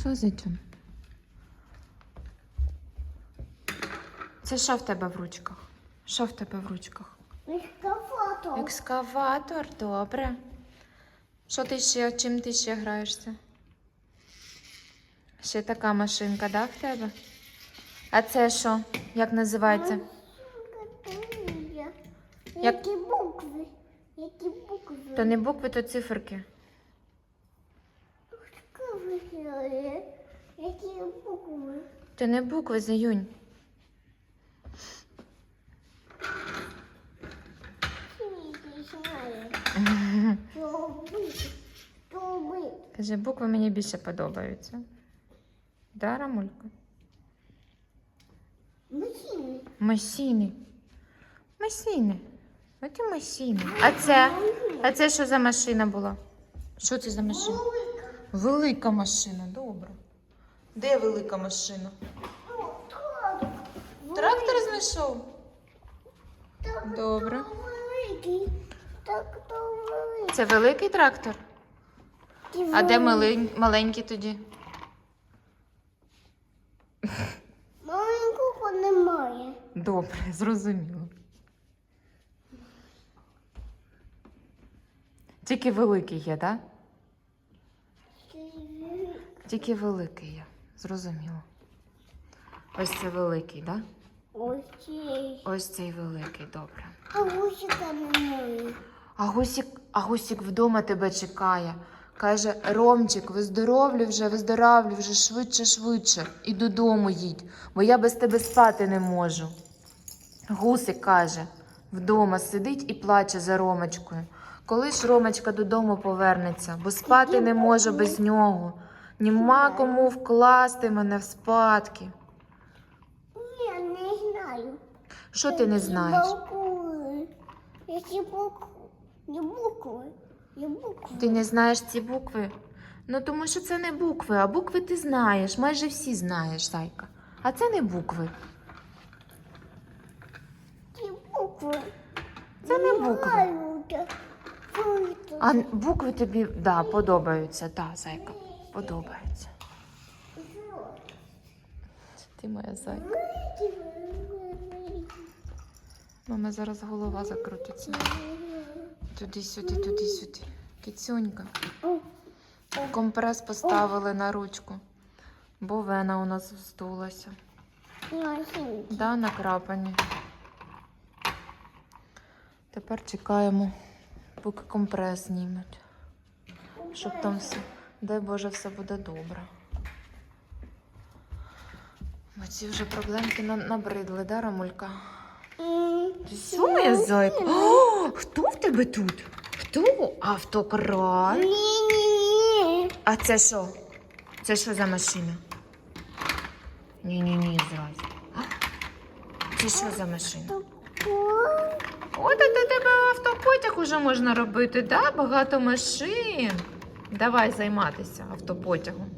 Що зайчон? Це що в тебе в ручках? Що в тебе в ручках? Екскаватор. Екскаватор, добре. Що ти ще, чим ти ще граєшся? Ще така машинка, да, в тебе? А це що? Як називається? Як- Які букви? Які букви? То не букви, то циферки. Букви. Які букви? Не букви, заюнь. Що бити? Каже, букви мені більше подобаються. Да, Рамулька? Машини. Масіни. Масіни. От і масіни. А це? А це що за машина була? Що це за машина? Велика. Велика машина, добре. Де велика машина? Трактор. Знайшов. Добре. Це великий трактор? А де малень... маленький тоді? Маленького немає. Добре, зрозуміло. Тільки великий є, так? Тільки великий є. Зрозуміло. Ось це великий, так? Ось цей. Ось цей великий, добре. А гусика немає. А гусік, а гусік вдома тебе чекає. Каже: Ромчик, виздоровлю вже, виздоравлю вже швидше, швидше. І додому їдь, бо я без тебе спати не можу. Гусик каже, вдома сидить і плаче за Ромочкою. Коли ж Ромочка додому повернеться, бо спати не можу без нього. Нема кому вкласти мене в спадки. Ні, не знаю. Що ти не знаєш? Які букви? Ти не знаєш ці букви? Ну тому що це не букви, а букви ти знаєш, майже всі знаєш, зайка. А це не букви. Ті букви. Це не букви. А букви тобі да, подобаються, так, зайка, подобаються. Що? Ти моя зайка. Мама зараз голова закрутиться. Туди-сюди, туди-сюди. Кицюнька. Компрес поставили на ручку, бо вена у нас вздулася. Да, накрапані. Тепер чекаємо, поки компрес знімуть. Щоб там все, дай Боже, все буде добре. Бо ці вже проблемки набридли, да, Рамулька? Що, моя зайка? О, хто в тебе тут? Хто? Автократ. Ні-ні-ні. А це що? Це що за машина? Ні-ні-ні, зразу. Це що за машина? От до тебе автопотяг уже можна робити, да? Багато машин. Давай займатися автопотягом.